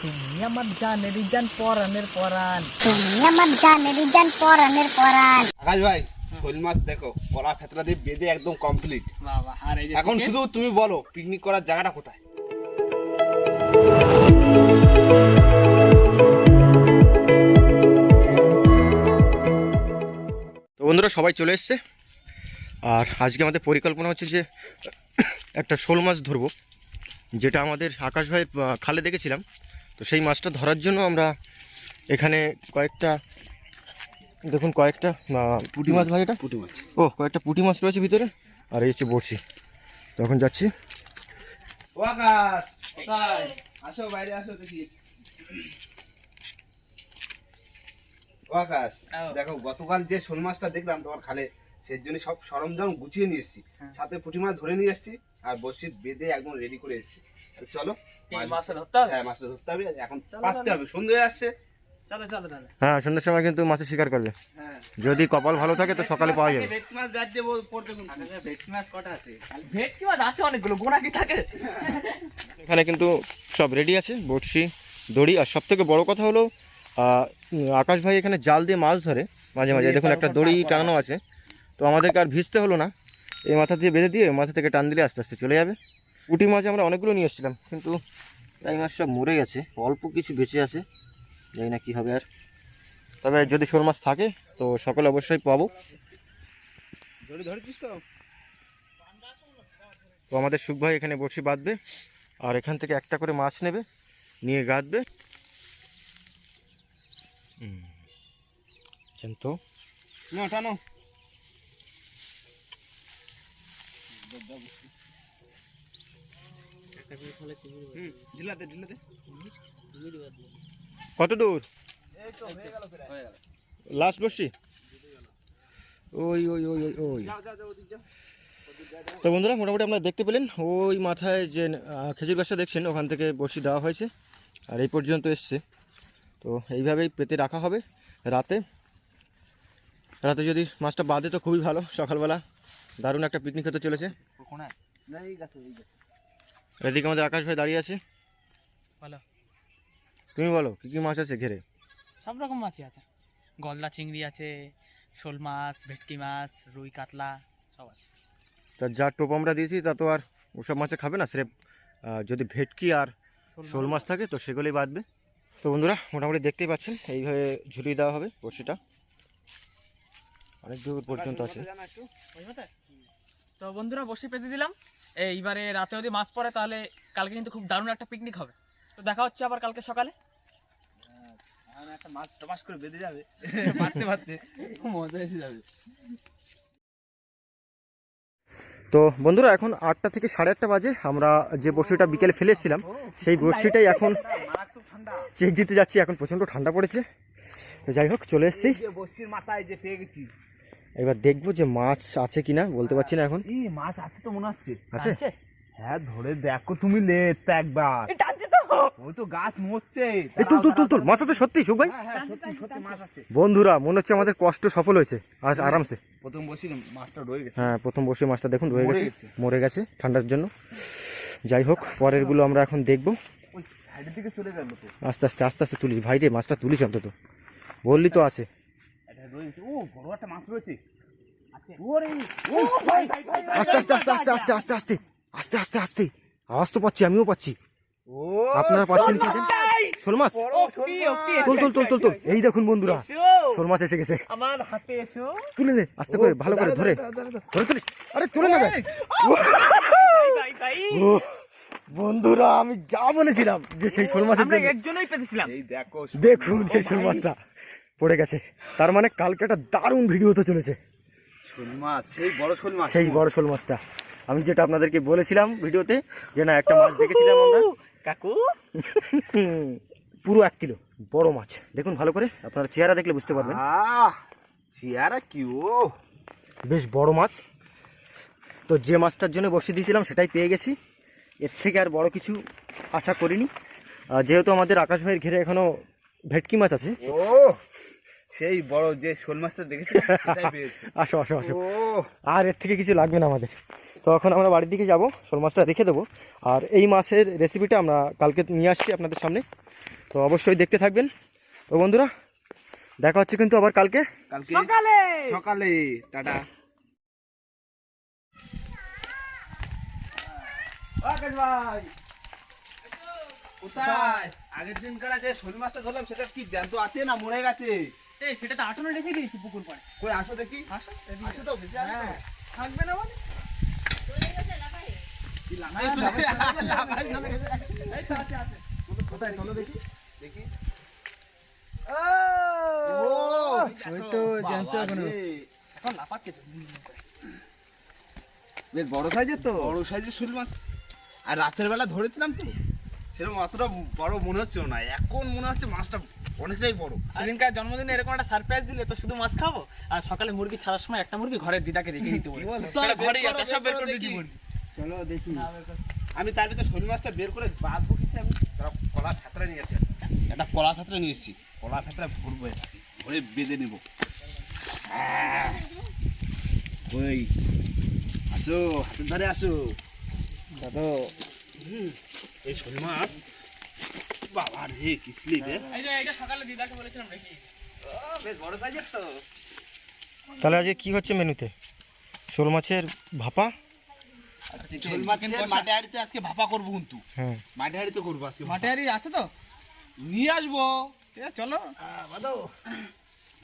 তুমি আমার জানের জান পরানের পরান। তুমি আমার জানের জান পরানের পরান আকাশ ভাই শোল মাছ দেখো কলা ফেতরা দিয়ে বেঁধে একদম কমপ্লিট এখন শুধু তুমি বলো পিকনিক করার জায়গাটা কোথায়? তো বন্ধুরা সবাই চলে এসছে। আর আজকে আমাদের পরিকল্পনা হচ্ছে যে একটা শোল মাছ ধরবো যেটা আমাদের আকাশ ভাইয়ের আহ, খালে দেখেছিলাম। তো সেই মাছটা ধরার জন্য আমরা এখানে কয়েকটা দেখুন কয়েকটা পুঁটি মাছ ভাই এটা? পুঁটি মাছ। ও কয়েকটা পুঁটি মাছ রয়েছে ভিতরে আর এই হচ্ছে বড়শি। তখন যাচ্ছি। ও আকাশ আসো বাইরে আসো দেখি। ও আকাশ দেখো গতকাল যে শোল মাছটা দেখলাম তোমার খালে সেই জন্য সব সরঞ্জাম গুছিয়ে নিয়ে এসেছি। হ্যাঁ। সাথে পুঁটি মাছ ধরে নিয়ে এসেছি আর বসি বেঁধে একদম রেডি করে এসেছি। চলো হ্যাঁ মাছটা ধরতে হবে এখন পাততে হবে সন্ধ্যে আসছে। চলো চলো তাহলে। হ্যাঁ সন্ধ্যের সময় কিন্তু মাছের শিকার করবে। হ্যাঁ। যদি কপাল ভালো থাকে তো সকালে পাওয়া যাবে। ভেটকি মাছ ব্যাট দিয়ে পড়তে ভেটকি মাছ কটা আছে? ভেটকি মাছ আছে অনেকগুলো গোনা কি থাকে? এখানে কিন্তু সব রেডি আছে বড়শি দড়ি আর সব থেকে বড় কথা হলো আকাশ ভাই এখানে জাল দিয়ে মাছ ধরে মাঝে মাঝে। দেখুন একটা দড়ি টানানো আছে। তো আমাদেরকে আর ভিজতে হলো না। এই মাথা দিয়ে বেঁধে দিয়ে মাথা থেকে টান দিলে আস্তে আস্তে চলে যাবে। পুঁটি মাছ আমরা অনেকগুলো নিয়ে এসেছিলাম কিন্তু এই মাছ সব মরে গেছে অল্প কিছু বেঁচে আছে জানি না কী হবে আর। তবে যদি শোল মাছ থাকে তো সকলে অবশ্যই পাবো। তো? তো আমাদের সুখ ভাই এখানে বড়শি বাঁধবে আর এখান থেকে একটা করে মাছ নেবে নিয়ে গাঁথবে তো। না টানো। কত দূর এই তো গেল প্রায় গেল লাস্ট বসছি। ওই ওই ওই ওই ওই। তো বন্ধুরা মোটামুটি আপনারা দেখতে পেলেন ওই মাথায় যে খেজুর গাছটা দেখছেন ওখান থেকে বসি দেওয়া হয়েছে আর এই পর্যন্ত এসছে। তো এইভাবেই পেতে রাখা হবে রাতে। রাতে যদি মাছটা বাঁধে তো খুবই ভালো সকালবেলা দারুণ একটা পিকনিক হতে চলেছে। এদিকে আমাদের আকাশ ভাই দাঁড়িয়ে আছে। বলো। তুমি বলো কী কী মাছ আছে ঘেরে? সব রকম মাছই আছে। গলদা চিংড়ি আছে শোল মাছ ভেটকি মাছ রুই কাতলা সব আছে। তা যা টোপ আমরা দিয়েছি তা তো আর ওসব মাছে খাবে না? স্রেফ যদি ভেটকি আর শোল মাছ। থাকে তো সেগুলোই বাঁধবে। তো বন্ধুরা মোটামুটি দেখতেই পাচ্ছেন এইভাবে ঝুলিয়ে দেওয়া হবে বড়শিটা। অনেক দূর পর্যন্ত আছে? তো বন্ধুরা বসে পেতে দিলাম। এইবারে রাতে যদি মাছ পড়ে তাহলে কালকে কিন্তু খুব দারুণ একটা পিকনিক হবে। তো দেখা হচ্ছে আবার কালকে সকালে। একটা মাছ টমাস করে বেঁধে যাবে। মারতে মারতে। মজা এসে যাবে। তো বন্ধুরা এখন আটটা থেকে সাড়ে আটটা বাজে। আমরা যে বড়শিটা বিকেলে ফেলে এসেছিলাম সেই বড়শিটাই এখন চেক দিতে যাচ্ছি। এখন প্রচণ্ড ঠান্ডা পড়েছে। তো যাই হোক চলে এসেছি। বস্তির মাথায় যে পেয়ে গেছি। এবার দেখব যে মাছ আছে কিনা বলতে পারছি না এখন। এই মাছ আছে তো মনে হচ্ছে। আছে? হ্যাঁ ধরে দেখো তুমি লেট একবার। ওই তো গাছ মরছে। এই তুল তুল তুল তুল। মাছ আছে সত্যি সুখ ভাই? হ্যাঁ হ্যাঁ সত্যি সত্যি মাছ আছে। বন্ধুরা মনে হচ্ছে আমাদের কষ্ট সফল হয়েছে আর আরামসে। প্রথম বসি মাছটা রয়ে গেছে। হ্যাঁ প্রথম বসে মাছটা দেখুন রয়ে গেছে। মরে গেছে। ঠান্ডার জন্য। যাই হোক পরেরগুলো আমরা এখন দেখব। ওই সাইডের দিকে চলে গেল তো। আস্তে আস্তে আস্তে আস্তে তুলিস। ভাই রে মাছটা তুলিস অন্তত। বললি তো আছে। রয়েছে। ও বড় একটা মাছ রয়েছে। আস্তে আস্তে আস্তে আস্তে আস্তে আস্তে আস্তে আস্তে আস্তে আস্তে। আওয়াজ তো পাচ্ছি আমিও পাচ্ছি। আপনারা পাচ্ছেন কি? শোল মাছ! তুল তুল তুল তুল তুল। এই দেখুন বন্ধুরা শোল মাছ এসে গেছে। আমার হাতে এসো। তুলে নে আস্তে করে ভালো করে ধরে। ধরে তুলিস আরে তুলে ও বন্ধুরা আমি যা বলেছিলাম যে সেই শোল মাছের জন্য। এর জন্যই পেতেছিলাম। এই দেখো দেখুন সেই শোল মাছটা। পড়ে গেছে। তার মানে কালকে একটা দারুণ ভিডিও হতে চলেছে। শোল মাছ সেই বড় শোল মাছ। সেই বড় শোল মাছটা। আমি যেটা আপনাদেরকে বলেছিলাম ভিডিওতে যে না একটা মাছ দেখেছিলাম আমরা। কাকু! পুরো এক কিলো বড় মাছ। দেখুন ভালো করে আপনারা চেহারা দেখলে বুঝতে পারবেন। চেয়ারা কি ও! বেশ বড় মাছ। তো যে মাছটার জন্য বসে দিয়েছিলাম সেটাই পেয়ে গেছি। এর থেকে আর বড় কিছু আশা করিনি। যেহেতু আমাদের আকাশ ভাইয়ের ঘিরে এখনও ভেটকি মাছ আছে ও! সেই বড় যে শোল মাছটা দেখেছি আসো আসো আসো। আর এর থেকে কিছু লাগবে না আমাদের। তো এখন আমরা বাড়ির দিকে যাব শোল মাছটা রেখে দেবো। আর এই মাছের রেসিপিটা আমরা কালকে নিয়ে আসছি আপনাদের সামনে। তো অবশ্যই দেখতে থাকবেন। তো বন্ধুরা দেখা হচ্ছে কিন্তু আবার কালকে। কালকে সকালে! সকালে। টাটা। ভাই! কোথায়? আগের দিন কারা যে শোল মাছটা ধরলাম সেটা কি জ্যান্ত আছে না মরে গেছে? এই সেটা তো আটনো রেখে দিয়েছি পুকুর পাড়ে কই আসো দেখি? আসো আছে তো ভেজে তো? হ্যাঁ থাকবে না মানে কি লাফাই? চলে গেছে? লাফাই চলে গেছে। এই তো আছে আছে। কোথায়? চলো দেখি। দেখি। ও! ওই তো জ্যান্ত এখন লাফাচ্ছে বেশ বড় সাইজের তো। বড় সাইজের শোল মাছ। আর রাতের বেলা ধরেছিলাম তো সেরকম অতটা বড় মনে হচ্ছে না। এখন মনে হচ্ছে মাছটা অনেকটাই বড়। সেদিনকার জন্মদিনে এরকম একটা সারপ্রাইজ দিলে তো শুধু মাছ খাব? আর সকালে মুরগি ছাড়ার সময় একটা মুরগি ঘরের দিদাকে রেখে দিতে বলে? ঘরেই আছে সব বের করে। দিতে মুরগি। চলো দেখি। আমি তার ভিতরে শোল মাছটা বের করে বাঁধবো কিছু আমি। কলা ফেতরা নিয়ে আসি। একটা কলা ফেতরা নিয়ে এসেছি। কলা ফেতরা ভরবো। ভরে বেঁধে নেব। ওই আসো হাতের ধারে আসো। দাদা। এই শোল মাছ। বাবা রে কিসলি রে এই যে এটা সকালে দিদাকে বলেছিলাম রেখে দিতে। তাহলে আজকে কি হচ্ছে মেনুতে? শোল মাছের ভাপা? শোল মাছের হাড়িতে আজকে ভাপা করব কিন্তু। হ্যাঁ। মাঠে হাড়িতে করব আজকে আছে তো? নিয়ে আসব।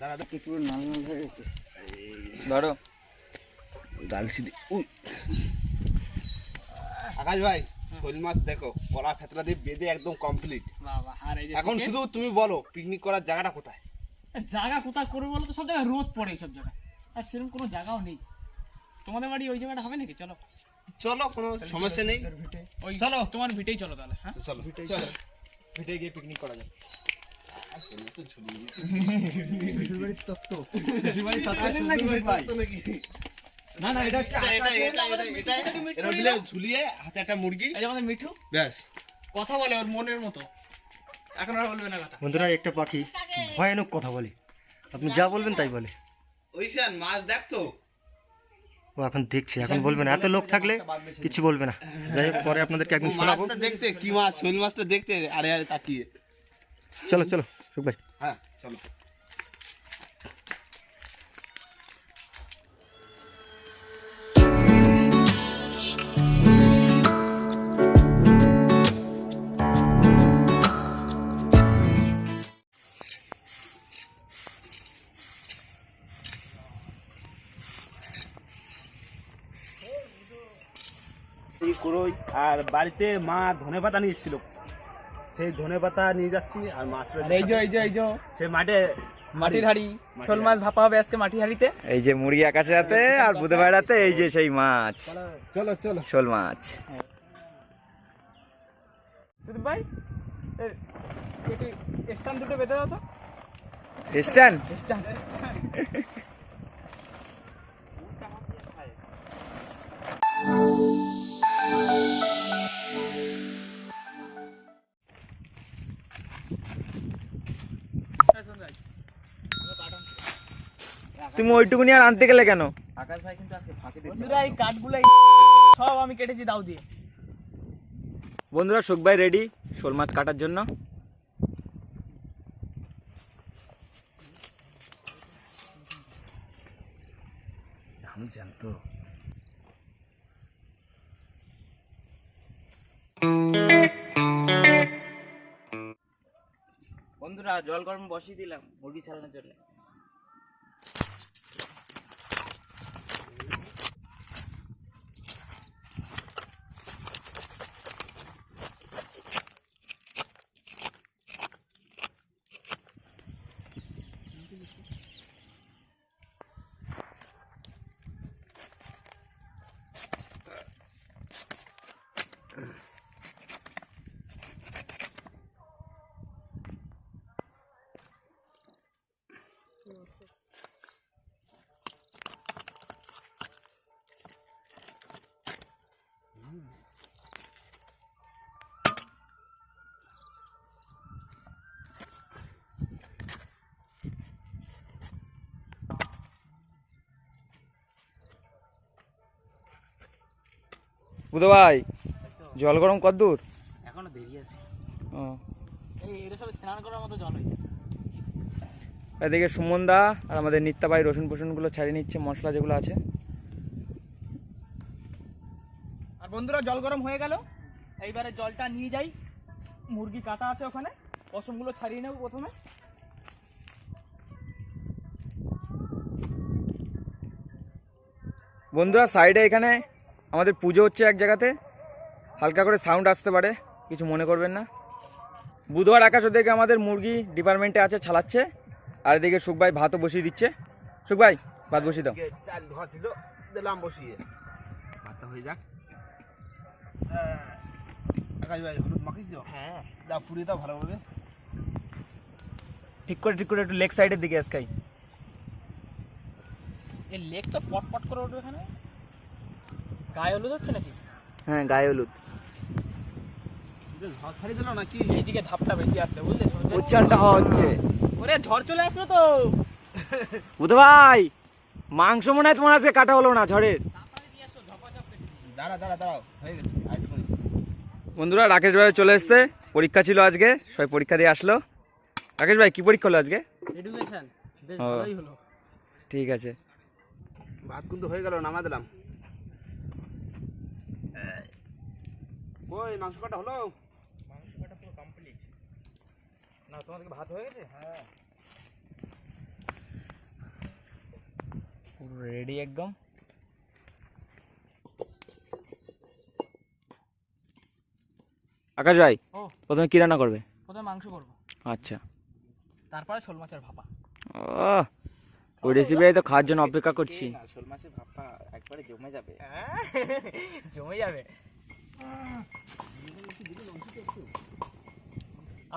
দাঁড়া নাল নাল হয়ে গেছে। ধরো। দি আকাশ ভাই। শোল মাছ দেখো কলা ফেতরা দিয়ে বেঁধে একদম কমপ্লিট এখন শুধু তুমি বলো পিকনিক করার জায়গাটা কোথায়? জায়গা কোথায় করব বলো তো? সব জায়গায় রোদ পড়ে সব জায়গায়। আর সেরকম কোনো জায়গাও নেই। তোমাদের বাড়ি ওই জায়গাটা হবে নাকি? চলো। চলো কোনো সমস্যা নেই। ওই চলো। তোমার ভিটেই চলো তাহলে হ্যাঁ? চলো চলো। ভিটে গিয়ে পিকনিক করা যায় না না এটা এটা এটা এটা এটা এটা এটা দিলে। ঝুলিয়ে হাতে একটা মুরগি। এই আমাদের মিঠু। ব্যাস। কথা বলে ওর মনের মতো। এখন আর বলবে না কথা। বন্ধুরা একটা পাখি ভয়ানক কথা বলে। আপনি যা বলবেন তাই বলে। মাছ দেখছ? ও এখন দেখছে। এখন বলবে না। এত লোক থাকলে কিছু বলবে না। যাই হোক পরে আপনাদেরকে ও একদিন শোনাবো। মাছটা দেখতে কি মাছ শোল মাছটা দেখতে আরে আরে তাকিয়ে। চলো চলো সুখ ভাই হ্যাঁ চলো। করই আর বাড়িতে মা ধনে পাতা নিয়ে এসেছিল। সেই ধনে পাতা নিয়ে যাচ্ছি আর মাছ এই যে এই যে এই যে। সেই মাঠে মাটির হাড়ি। শোল মাছ ভাপা হবে আজকে মাটির হাড়িতে। এই যে মুরগি আকাশে রাতে আর বুধবার রাতে এই যে সেই মাছ। চলো চলো। শোল মাছ। সুদীপ ভাই স্টান দুটো বেঁধে দাও তো। স্ট্যান্ড? স্টান তুমি ওইটুকুনি আর আনতে গেলে কেন? বন্ধুরা এই কাঠগুলো সব আমি কেটেছি দাও দিয়ে। বন্ধুরা সুখ ভাই রেডি শোল মাছ কাটার জন্য। আমি জানতো। বন্ধুরা জল গরম বসিয়ে দিলাম মুরগি ছাড়ানোর জন্য। বুধ ভাই জল গরম কত দূর? এখনও দেরি আছে। ও। এই সব স্নান করার মতো জল হয়েছে। এদিকে সুমনদা আর আমাদের নিত্যাবাই রসুন ফসুনগুলো ছাড়িয়ে নিচ্ছে মশলা যেগুলো আছে। আর বন্ধুরা জল গরম হয়ে গেল। এইবারে জলটা নিয়ে যাই। মুরগি কাটা আছে ওখানে। পশমগুলো ছাড়িয়ে নেব প্রথমে। বন্ধুরা সাইডে এখানে আমাদের পুজো হচ্ছে এক জায়গাতে। হালকা করে সাউন্ড আসতে পারে কিছু মনে করবেন না। বুধবার আকাশ ওদিকে আমাদের মুরগি ডিপার্টমেন্টে আছে ছালাচ্ছে। আর এদিকে সুখভাই ভাতও বসিয়ে দিচ্ছে। সুখভাই ভাত বসিয়ে দাও। আজকে চাল ধোয়া ছিল দিলাম বসিয়ে। ভাতটা হয়ে যাক। ভাই হলুদ মাখিস হ্যাঁ। দা পুড়িয়ে দাও ভালোভাবে। ঠিক করে ঠিক করে একটু লেগ সাইডের দিকে আজকাই এই লেগ তো পট পট করে উঠবে এখানে। গায়ে হলুদ হচ্ছে নাকি? হ্যাঁ গায়ে হলুদ। ঝড় দিল নাকি? এইদিকে ধাপটা বেশি আসছে বুঝলে? উচ্চারণটা হচ্ছে। ওরে ঝড় চলে আসলো তো। বুধ ভাই মাংস মনে হয় তোমার আজকে কাটা হলো না ঝড়ের। দাঁড়া দাঁড়া দাঁড়াও হয়ে গেছে। বন্ধুরা রাকেশ ভাই চলে এসছে। পরীক্ষা ছিল আজকে সবাই পরীক্ষা দিয়ে আসলো। রাকেশ ভাই কি পরীক্ষা হলো আজকে? এডুকেশন বেশ ভালোই হলো। ঠিক আছে। ভাত কিন্তু হয়ে গেল নামা দিলাম। ওই মাংস কাটা হলো? না তোমাদের ভাত হয়ে গেছে? হ্যাঁ। পুরো রেডি একদম। আকাশ ভাই ও। প্রথমে কি রান্না করবে? প্রথমে মাংস করব। আচ্ছা। তারপরে শোল মাছের ভাপা। ও ওই রেসিপিটাই তো খাওয়ার জন্য অপেক্ষা করছি। শোল মাছের ভাপা একবারে জমে যাবে। জমে যাবে।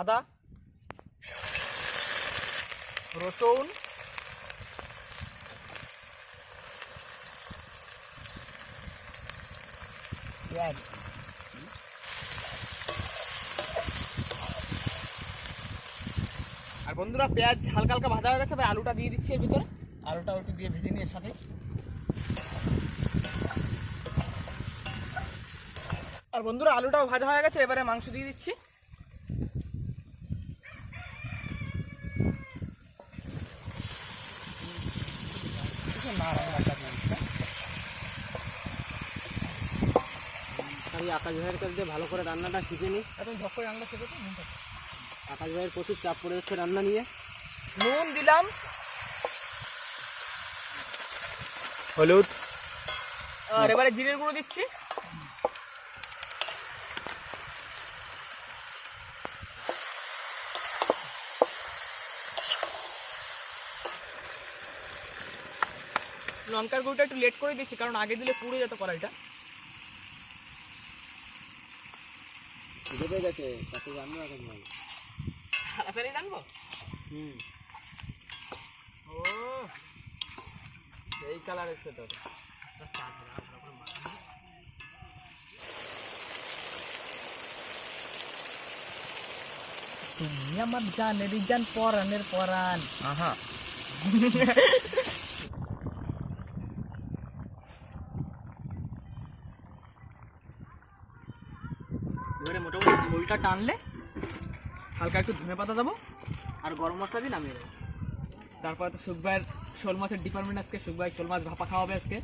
আদা, রসুন, পেঁয়াজ। আর বন্ধুরা, পেঁয়াজ হালকা হালকা ভাজা হয়ে গেছে, এবার আলুটা দিয়ে দিচ্ছি ভিতরে। আলুটা একটু দিয়ে ভেজে নিয়ে সাথে। আর বন্ধুরা আলুটাও ভাজা হয়ে গেছে এবারে মাংস দিয়ে দিচ্ছি। আমি আকাশ ভাইয়ের কাছ দিয়ে ভালো করে রান্নাটা শিখে নিই। এখন ঝক করে রান্না শিখেছো? আকাশ ভাইয়ের প্রচুর চাপ পড়ে যাচ্ছে রান্না নিয়ে। নুন দিলাম। হলুদ। আর এবারে জিরের গুঁড়ো দিচ্ছি। লঙ্কার গুঁড়োটা একটু লেট করে দিচ্ছি কারণ আগে দিলে পুড়ে যেত কড়াইটা। বেঁধে গেছে তাতে রান্না আকাশ ভাই তাড়াতাড়ি জানব হুম। ও এই কালার এসছে তো তুমি আমার জানের জান পরানের পরান আহা। এবারে মোটামুটি ঝোলটা টানলে হালকা একটু ধনে পাতা দেবো। আর গরম মশলা দিয়ে নামিয়ে দেবো। তারপর তো সুখবাইয়ের শোল মাছের ডিপার্টমেন্ট আজকে সুখবাই শোল মাছ ভাপা খাওয়াবে আজকে।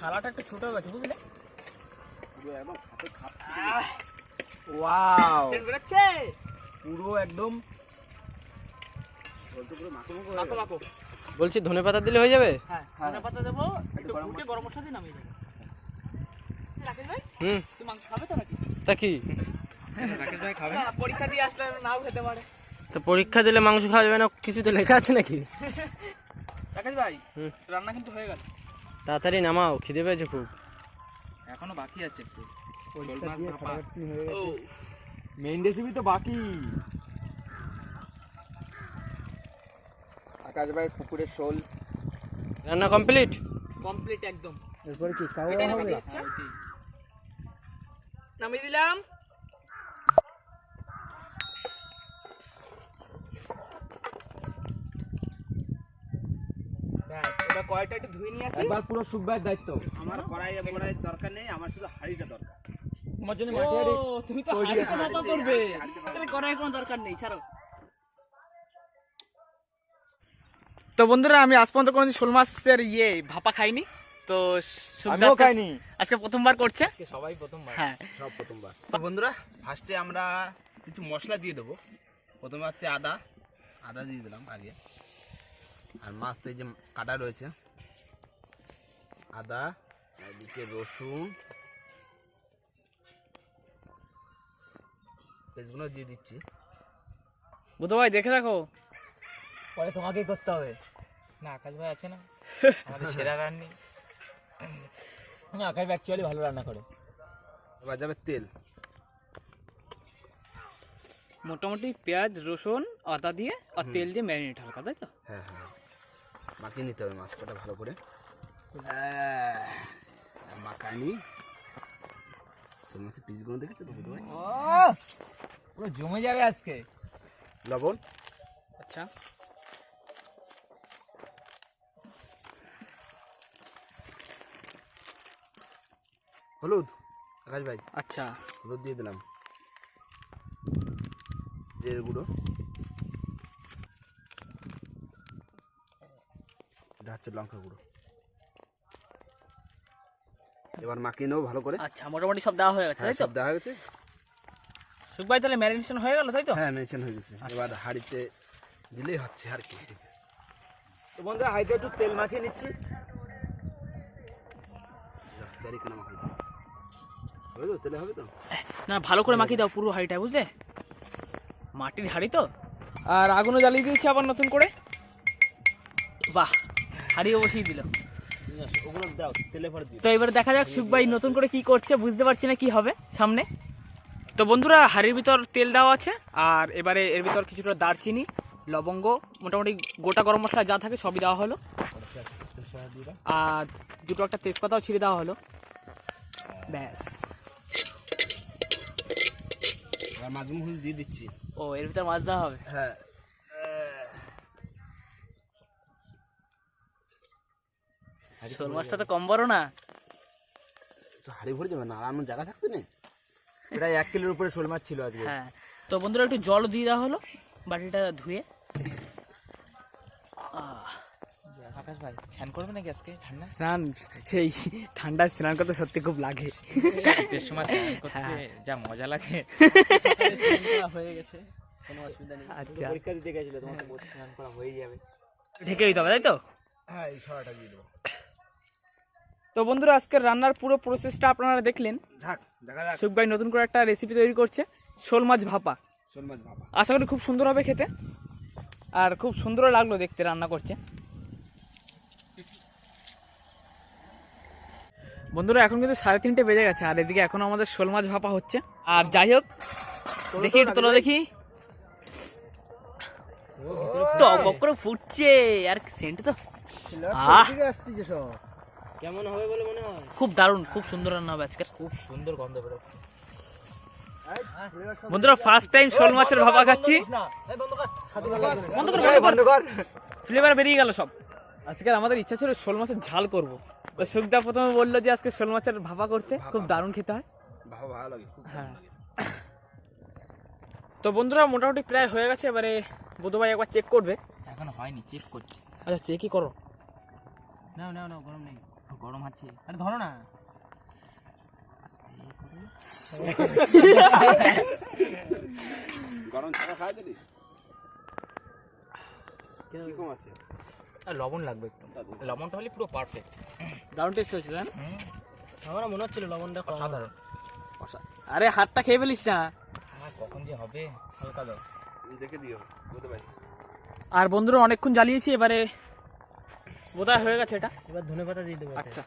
থালাটা একটু ছোট হয়ে গেছে বুঝলে? ওয়াও। পুরো একদম মাখো মাখো। বলছি ধনে পাতা দিলে হয়ে যাবে? হ্যাঁ ধনে পাতা দেবো একটু গরম মশলা দিয়ে নামিয়ে দেবো। হুম। তুই মাংস খাবে তো নাকি? তা কি? না, পরীক্ষা দিয়ে আসলে নাও খেতে পারে। তো পরীক্ষা দিলে মাংস খাওয়া যাবে না কিছুতে লেখা আছে নাকি? রাকেশ ভাই রান্না কিন্তু হয়ে গেল। তাড়াতাড়ি নামাও খিদে পেয়েছে খুব। এখনও বাকি আছে একটু। মেইন রেসিপি তো বাকি। আকাশ ভাই পুকুরের শোল। রান্না কমপ্লিট কমপ্লিট একদম। এরপরে কি নামিয়ে দিচ্ছি? নামিয়ে দিলাম। ব্যাস, এবার একটু ধুয়ে নিয়ে আসি। একবার পুরো সুখবাইয়ের দায়িত্ব। আমার কড়াই কড়াই দরকার নেই আমার শুধু হাঁড়িটা দরকার। তোমার জন্য মাটি হাড়ি তুমি তো হাড়িতে ভাপা করবে। তাহলে করার কোনো দরকার নেই ছাড়ো। তো বন্ধুরা আমি আজ পর্যন্ত কোনো শোল মাছের ইয়ে ভাপা খাইনি। তো আমিও আজকে- খাইনি। আজকে প্রথমবার করছে? সবাই প্রথমবার। হ্যাঁ। সব প্রথমবার। তো বন্ধুরা ফার্স্টে আমরা কিছু মশলা দিয়ে দেবো। প্রথমে হচ্ছে আদা। আদা দিয়ে দিলাম আগে। আর মাছ তো এই যে কাটা রয়েছে। আদা এদিকে রসুন। পেঁয়াজগুলো দিয়ে দিচ্ছি। বুধ ভাই দেখে রাখো। পরে তোমাকেই করতে হবে। না আকাশ ভাই আছে না। আমাদের সেরা রান্নি। না ভাই অ্যাকচুয়ালি ভালো রান্না করে। এবার যাবে তেল। মোটামুটি পেঁয়াজ রসুন আদা দিয়ে আর তেল দিয়ে ম্যারিনেট হালকা তাই তো? হ্যাঁ হ্যাঁ মাখিয়ে নিতে হবে মাছ কটা ভালো করে। মাখানি। শোল মাছের পিসগুলো দেখেছ তো বুধ পুরো জমে যাবে আজকে। লবণ। আচ্ছা। হলুদ আকাশ ভাই। আচ্ছা। হলুদ দিয়ে দিলাম। জিরের গুঁড়ো। এটা হচ্ছে লঙ্কা গুঁড়ো। এবার মাখিয়ে নেব ভালো করে। আচ্ছা মোটামুটি সব দেওয়া হয়ে গেছে হ্যাঁ তাই তো? সব দেওয়া গেছে। সুখ ভাই তাহলে ম্যারিনেশন হয়ে গেল তাই তো? হ্যাঁ মেনশন হয়ে গেছে। এবার হাঁড়িতে দিলেই হচ্ছে আর কি। তো বন্ধুরা হাইতে একটু তেল মাখিয়ে নিচ্ছি। চারিখানা মাখিয়ে হবে তো তেলে হবে তো। না ভালো করে মাখিয়ে দাও পুরো হাঁড়িটা বুঝলে? মাটির হাঁড়ি তো। আর আগুনও জ্বালিয়ে দিয়েছি আবার নতুন করে। বাহ হাঁড়িও বসিয়ে দিল। ওগুলো দাও তেলে তো এবার দেখা যাক সুখ ভাই নতুন করে কি করছে বুঝতে পারছি না কি হবে সামনে। তো বন্ধুরা হাঁড়ির ভিতর তেল দেওয়া আছে আর এবারে এর ভিতর কিছুটা দারচিনি লবঙ্গ মোটামুটি গোটা গরম মশলা যা থাকে সবই দেওয়া হলো। আর দুটো একটা তেজপাতাও ছিঁড়ে দেওয়া হলো। ব্যাস। এবার মাছগুলো দিয়ে দিচ্ছি। ও এর ভিতরে মাছ দেওয়া হবে? হ্যাঁ। শোল মাছটা তো কম বড় না। তো হাড়ি ভরে যাবে না আর জায়গা থাকবে না? প্রায় এক কিলোর উপরে শোল মাছ ছিল আজকে। হ্যাঁ। তো বন্ধুরা একটু জল দিয়ে দেওয়া হলো বাটিটা ধুয়ে। আকাশ ভাই স্নান করবে নাকি আজকে ঠান্ডা? স্নান সেই ঠান্ডায় স্নান করতে সত্যি খুব লাগে। শীতের সময় স্নান করতে হ্যাঁ। যা মজা লাগে। হয়ে গেছে কোনো অসুবিধা নেই। আচ্ছা। পরীক্ষা দিতে গেছিল তোমার তো বলতে স্নান করা হয়ে যাবে। ঢেকে দিতে হবে তাই তো? হ্যাঁ এই ছড়াটা দিয়ে দেবো। তো বন্ধুরা আজকের রান্নার পুরো প্রসেসটা আপনারা দেখলেন। সুখ ভাই নতুন করে একটা রেসিপি তৈরি করছে শোল মাছ ভাপা। শোল মাছ ভাপা। আশা করি খুব সুন্দর হবে খেতে। আর খুব সুন্দর লাগল দেখতে রান্না করছে। বন্ধুরা এখন কিন্তু সাড়ে তিনটে বেজে গেছে আর এদিকে এখনও আমাদের শোল মাছ ভাপা হচ্ছে। আর যাই হোক দেখি তোলা দেখি। করে ফুটছে আর সেন্ট তো। কেমন হবে বলে মনে হয়? খুব দারুণ খুব সুন্দর রান্না হবে আজকের। খুব সুন্দর গন্ধ বেরোচ্ছে বন্ধুরা ফার্স্ট টাইম শোল মাছের ভাপা খাচ্ছি। ফ্লেভার বেরিয়ে গেল সব। আজকে আমাদের ইচ্ছা ছিল শোল মাছের ঝাল করব। তো সুখদা প্রথমে বলল যে আজকে শোল মাছের ভাপা করতে খুব দারুণ খেতে হয়। ভাপা ভালো লাগে হ্যাঁ। তো বন্ধুরা মোটামুটি প্রায় হয়ে গেছে এবারে বুধভাই একবার চেক করবে। এখন হয়নি চেক করছি। আচ্ছা চেকই করো। নাও নাও নাও গরম নেই। গরম আছে। আরে ধরো না। গরম ছাড়া খাওয়া দিলি কীরকম আছে? আর লবণ লাগবে একটু। লবণটা হলে পুরো পারফেক্ট দারুণ টেস্ট হয়েছিল জান আমার মনে হচ্ছিল লবণটা অসাধারণ। আরে হাতটা খেয়ে ফেলিস না। কখন যে হবে? হালকা দাও। দেখে দিও বুঝতে পারি আর বন্ধুরা অনেকক্ষণ জ্বালিয়েছি এবারে বোধহয় হয়ে গেছে এটা। এবার ধনে পাতা দিয়ে দেবো। আচ্ছা।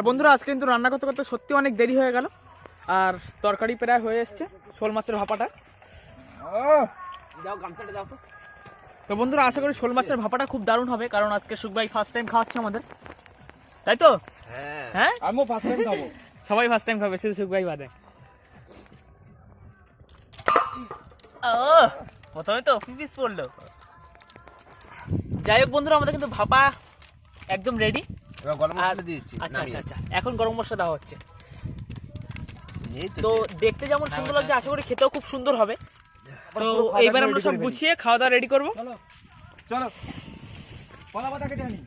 আর বন্ধুরা আজকে কিন্তু রান্না করতে করতে সত্যি অনেক দেরি হয়ে গেল। আর তরকারি প্রায় হয়ে এসছে শোল মাছের ভাপাটা। দাও গামছাটা দাও তো। তো বন্ধুরা আশা করি শোল মাছের ভাপাটা খুব দারুণ হবে কারণ আজকে সুখ ভাই ফার্স্ট টাইম খাওয়াচ্ছে আমাদের। তাই তো? হ্যাঁ। হ্যাঁ? আমিও ফার্স্ট টাইম খাব। সবাই ফার্স্ট টাইম খাবে শুধু সুখ ভাই বাদে। ও প্রথমে তো পিস পড়ল? যাই হোক বন্ধুরা আমাদের কিন্তু ভাপা একদম রেডি এবার গরম মশলা দিয়েছি আচ্ছা আচ্ছা আচ্ছা। এখন গরম মশলা দেওয়া হচ্ছে। এই তো দেখতে যেমন সুন্দর লাগছে আশা করি খেতেও খুব সুন্দর হবে। তো এইবার আমরা সব গুছিয়ে খাওয়া দাওয়া রেডি করব। চলো কলা পাতা কেটে আনি।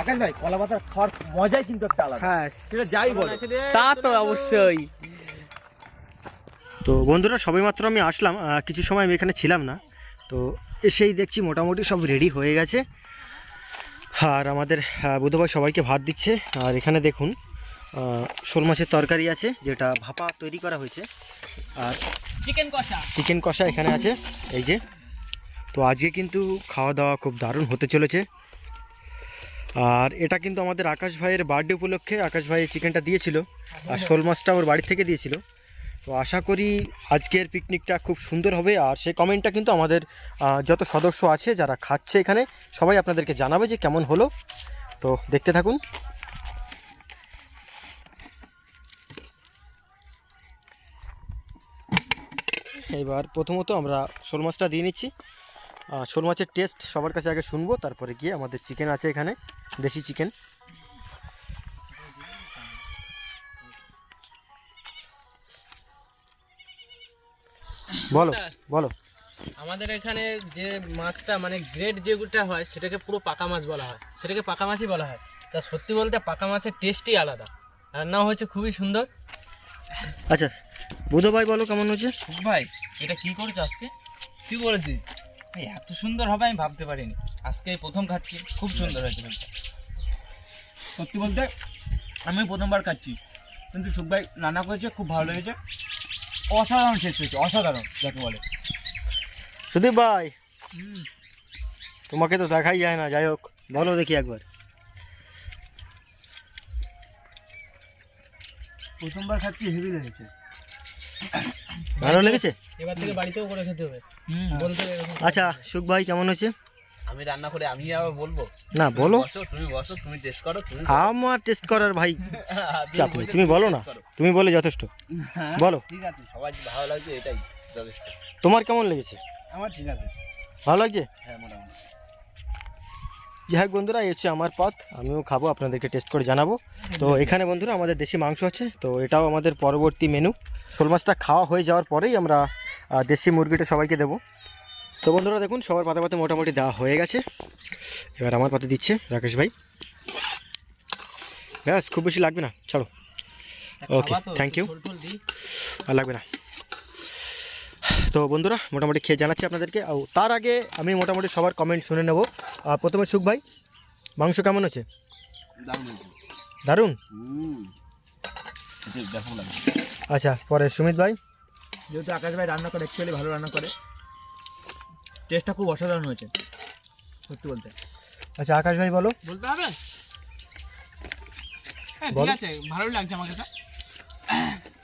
আকাশ ভাই কলা পাতার খাওয়ার মজাই কিন্তু একটা আলাদা। হ্যাঁ সেটা যাই বলো। তা তো অবশ্যই। তো বন্ধুরা সবেমাত্র আমি আসলাম। কিছু সময় আমি এখানে ছিলাম না। তো এসেই দেখছি মোটামুটি সব রেডি হয়ে গেছে। আর আমাদের বুধবার সবাইকে ভাত দিচ্ছে। আর এখানে দেখুন শোল মাছের তরকারি আছে যেটা ভাপা তৈরি করা হয়েছে। আর চিকেন কষা। চিকেন কষা এখানে আছে এই যে। তো আজকে কিন্তু খাওয়া দাওয়া খুব দারুণ হতে চলেছে। আর এটা কিন্তু আমাদের আকাশ ভাইয়ের বার্থডে উপলক্ষে আকাশ ভাই চিকেনটা দিয়েছিল। আর শোল মাছটা ওর বাড়ি থেকে দিয়েছিল। তো আশা করি আজকের পিকনিকটা খুব সুন্দর হবে আর সেই কমেন্টটা কিন্তু আমাদের যত সদস্য আছে যারা খাচ্ছে এখানে, সবাই আপনাদেরকে জানাবে যে কেমন হলো। তো দেখতে থাকুন। এবার প্রথমত আমরা শোল মাছটা দিয়ে নিচ্ছি। শোল মাছের টেস্ট সবার কাছে আগে শুনব, তারপরে গিয়ে আমাদের চিকেন আছে এখানে, দেশি চিকেন বলো বলো। আমাদের এখানে যে মাছটা মানে গ্রেড যেগুলোটা হয় সেটাকে পুরো পাকা মাছ বলা হয়। সেটাকে পাকা মাছই বলা হয়। তা সত্যি বলতে পাকা মাছের টেস্টই আলাদা। রান্না হয়েছে খুবই সুন্দর। আচ্ছা বুধ ভাই বলো কেমন হচ্ছে ভাই এটা কি করেছ আজকে? কি করেছি ভাই এত সুন্দর হবে আমি ভাবতে পারিনি। আজকে এই প্রথম খাচ্ছি খুব সুন্দর হয়েছে সত্যি বলতে আমি প্রথমবার খাচ্ছি। কিন্তু সুখ ভাই রান্না করেছে খুব ভালো লেগেছে। অসাধারণ শেষ হয়েছে অসাধারণ যাকে বলে। সুদীপ ভাই তোমাকে তো দেখাই যায় না যাই হোক বলো দেখি একবার। প্রথমবার খাচ্ছি হেভি লেগেছে। ভালো লেগেছে? এবার থেকে বাড়িতেও করে খেতে হবে। হুম। বলতে এরকম আচ্ছা সুখ ভাই কেমন হয়েছে? আমি রান্না করে আমি আবার বলব? না বলো। তুমি বসো তুমি টেস্ট করো তুমি আমার টেস্ট করার ভাই। চাপ নেই তুমি বলো না। তুমি বলে যথেষ্ট। বলো। ঠিক আছে সবাই ভালো লাগছে এটাই যথেষ্ট। তোমার কেমন লেগেছে? আমার ঠিক আছে। ভালো লাগছে? হ্যাঁ মোটামুটি। যাই বন্ধুরা এই হচ্ছে আমার পথ। আমিও খাব আপনাদেরকে টেস্ট করে জানাব। তো এখানে বন্ধুরা আমাদের দেশি মাংস আছে তো এটাও আমাদের পরবর্তী মেনু শোল মাছটা খাওয়া হয়ে যাওয়ার পরেই আমরা দেশি মুরগিটা সবাইকে দেবো। তো বন্ধুরা দেখুন সবার পাতে পাতে মোটামুটি দেওয়া হয়ে গেছে। এবার আমার পাতে দিচ্ছে রাকেশ ভাই। ব্যাস খুব বেশি লাগবে না। ছাড়ো ওকে থ্যাংক ইউ আর লাগবে না। তো বন্ধুরা মোটামুটি খেয়ে জানাচ্ছি আপনাদেরকে। আর তার আগে আমি মোটামুটি সবার কমেন্ট শুনে নেব। প্রথমে সুখ ভাই মাংস কেমন আছে? দারুণ আচ্ছা পরে সুমিত ভাই। যেহেতু আকাশ ভাই রান্না করে অ্যাকচুয়ালি ভালো রান্না করে। টেস্টটা খুব অসাধারণ হয়েছে সত্যি বলতে। আচ্ছা আকাশ ভাই বলো। বলতে হবে? হ্যাঁ ঠিক আছে ভালোই লাগছে আমার কাছে।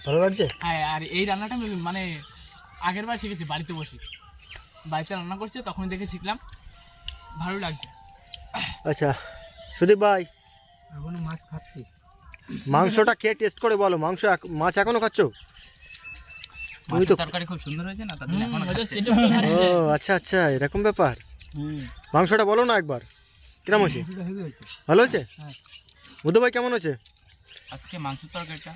ভালো লাগছে? হ্যাঁ আর এই রান্নাটা আমি মানে আগের বার শিখেছি বাড়িতে বসে। বাড়িতে রান্না করছে তখন দেখে শিখলাম। ভালো লাগছে। আচ্ছা সুদীপ ভাই। এখনও মাছ খাচ্ছি। মাংসটা খেয়ে টেস্ট করে বলো মাংস মাছ এখনও খাচ্ছ? তুমি তো তরকারি খুব সুন্দর হয়েছে না? তার জন্য ও আচ্ছা আচ্ছা এরকম ব্যাপার? মাংসটা বলো না একবার। কিরম হয়েছে? ভালো হয়েছে? বুধু ভাই কেমন আছে আজকে মাংসের তরকারিটা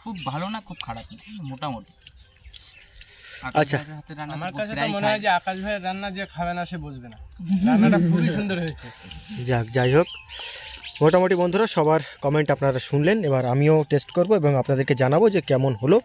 খুব ভালো না খুব খারাপ না মোটামুটি। আচ্ছা। আমার কাছে তো মনে হয় যে আকাশ ভাইয়ের রান্না যে খাবে না সে বুঝবে না। রান্নাটা খুবই সুন্দর হয়েছে। যাক যাই হোক। মোটামুটি বন্ধুরা সবার কমেন্ট আপনারা শুনলেন। এবার আমিও টেস্ট করব এবং আপনাদেরকে জানাব যে কেমন হলো।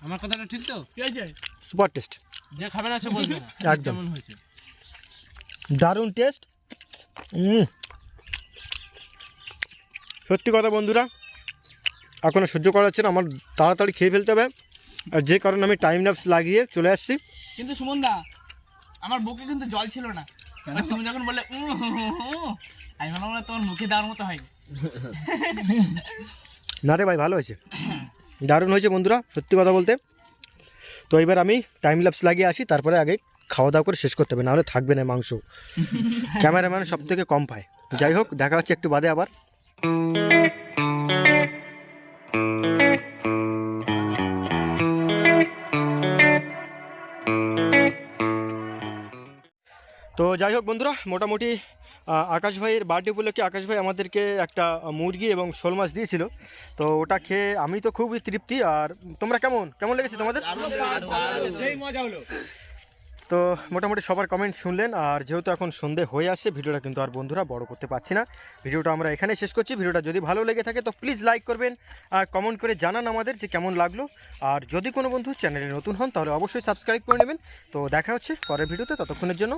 আমার কথাটা ঠিক তো? আছে সুপার টেস্ট যে খাবে না। সে একদম। হয়েছে? দারুণ টেস্ট হুম। সত্যি কথা বন্ধুরা এখনও সহ্য করা যাচ্ছে না। আমার তাড়াতাড়ি খেয়ে ফেলতে হবে। আর যে কারণে আমি টাইম ল্যাপস লাগিয়ে চলে আসছি। কিন্তু সুমন দা আমার বুকে কিন্তু জল ছিল না। তুমি যখন বললে আমি ভাবলাম তোমার মুখে দেওয়ার মতো হয়নি। না রে ভাই ভালো হয়েছে। দারুণ হয়েছে বন্ধুরা সত্যি কথা বলতে। তো এবার আমি টাইম ল্যাপস লাগিয়ে আসি তারপরে আগে খাওয়া দাওয়া করে শেষ করতে হবে নাহলে থাকবে না মাংস। ক্যামেরাম্যান সব থেকে কম পায়। যাই হোক দেখা হচ্ছে একটু বাদে আবার। তো যাই হোক বন্ধুরা মোটামুটি আকাশ ভাইয়ের বার্থডে উপলক্ষে আকাশ ভাই আমাদেরকে একটা মুরগি এবং শোল মাছ দিয়েছিল। তো ওটা খেয়ে আমি তো খুবই তৃপ্তি আর তোমরা কেমন? কেমন লেগেছে তোমাদের? তো মোটামুটি সবার কমেন্ট শুনলেন আর যেহেতু এখন সন্ধে হয়ে আসছে ভিডিওটা কিন্তু আর বন্ধুরা বড় করতে পারছি না। ভিডিওটা আমরা এখানে শেষ করছি। ভিডিওটা যদি ভালো লেগে থাকে তো প্লিজ লাইক করবেন আর কমেন্ট করে জানান আমাদের যে কেমন লাগল। আর যদি কোনো বন্ধু চ্যানেলে নতুন হন তাহলে অবশ্যই সাবস্ক্রাইব করে নেবেন। তো দেখা হচ্ছে পরের ভিডিওতে ততক্ষণের জন্য।